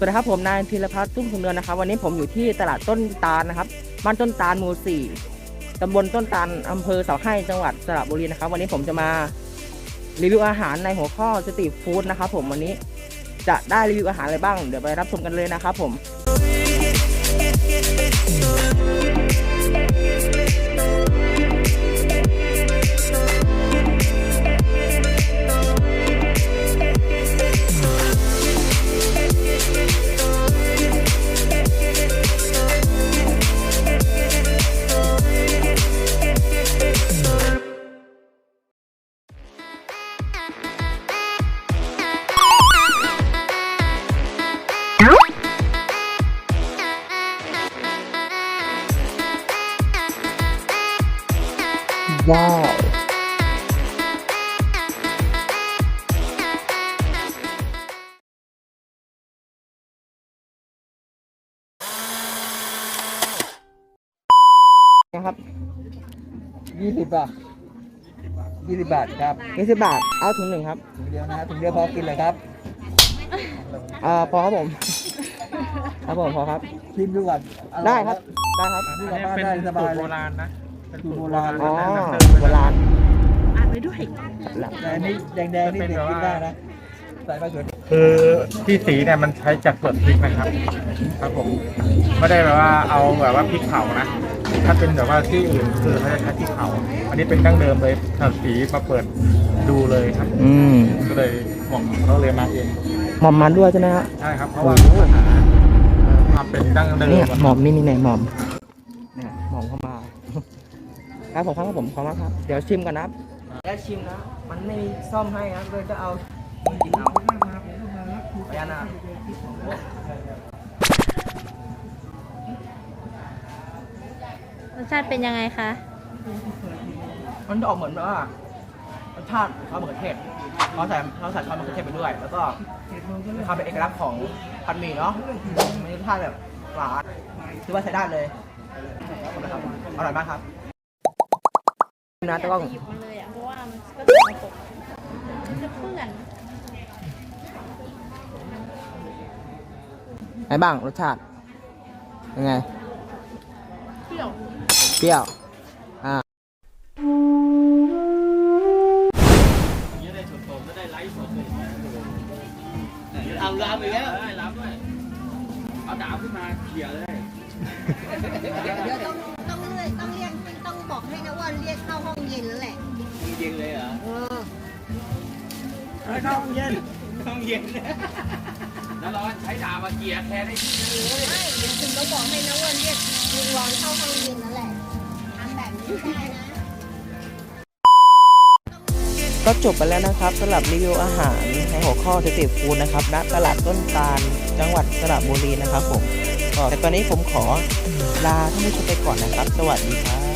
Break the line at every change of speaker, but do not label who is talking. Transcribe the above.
สวัสดีครับผมนายธีรพัฒน์ตุ้มสุนเนินนะครับ วันนี้ผมอยู่ที่ตลาดต้นตาลนะครับบ้านต้นตาลหมู่สี่ตำบลต้นตาลอำเภอเสาให้จังหวัดสระบุรีนะครับ วันนี้ผมจะมารีวิวอาหารในหัวข้อสตรีทฟู้ดนะครับผมวันนี้จะได้รีวิวอาหารอะไรบ้าง เดี๋ยวไปรับชมกันเลยนะครับผม ว้าว นะครับ
ยี่สิบบาทยี่สิบบาทครับ
ยี่สิบบาท เอาถุงหนึ่งครับ
ถุงเดียวนะฮะถุงเดียวพอกินเลยครับ
เอ่อพอครับผม ครับผมพอครับ
ชิมดูก่อนออย
ได้ครับ ได้ครับ
นี่
อั
กลั
น
บ
นี้
บ้าน
เป็น
ได้ส
สู
บาย
ตร
เล
โบ
ย
ราณนะ เป็น
สูตรโบราณ
อ๋อ
ดั้งเดิม
โบราณ
อ่านไปด้วย
แต่อันนี้แดงๆนี่เด็กกินได้นะใส่มะเขือเทศ
คือที่สีเนี่ยมันใช้จากเปลือกพริกนะครับครับผมไม่ได้แบบว่าเอาแบบว่าพริกเผานะถ้าเป็นแบบว่าที่อื่นคือเขาจะใช้พริกเผาอันนี้เป็นดั้งเดิมเลยถ้าสีมาเปิดดูเลยครับ
อืม
ก็เลยหม่อมเขาเลยมาเอง
หม่อมมันด้วยใช่ไหมฮะ
ใช่ครับเพราะว่าปัญหาความเป็นดั้งเดิม
เนี่ย
อะ
หม่อมนี่นี่ไหนหม่อม ครับผมครับผมขอบคุณครับ เดี๋ยวชิมกันนะครับแล้วชิมนะ มันไม่มีซ่อมให้ครับเลยจะเอากินเอาพยานา
รสชาติเป็นยังไงคะ
มันจะออกเหมือนแบบว่ารสชาติซอสมะเขือเทศเขาใส่เขาใส่ซอสมะเขือเทศไปด้วย แล้วก็มีความเป็นเอกลักษณ์ของผัดหมี่เนาะมันรสชาติแบบหวานถือว่าใช้ได้เลยขอบคุณนะครับอร่อยมากครับ นะแต่ว่า
หยิบมาเลยอะเพราะว่ามันก็จะมาตกมันจะเปื้อน
ไงบ้างรสชาติยังไง
เปรี้ยว
เปรี้ยว อ่า
เอาลามอีกแล้วลามด้วย เอาดาบขึ้นมาเขี่ยเลย
เดี๋ยวต้องต้อง
เย็นเลยเหรอ
เออ
เข้าห้องเย็นห้องเย็นแล้วเราใช้ดาบมาเขี่ยแทนได้ที่เลย
ไม่เดี๋ยวคุณต้องบอกให้นะว่าเรียกลุงรอนเข้าห้องเย็นแล้วแหละทำแบบนี้ไม่ได้นะ
ก็จบไปแล้วนะครับสำหรับรีวิวอาหารในหัวข้อสตรีทฟู้ดนะครับณตลาดต้นตาลจังหวัดสระบุรีนะครับผมก็แต่ตอนนี้ผมขอลาท่านผู้ชมไปก่อนนะครับ สวัสดีครับ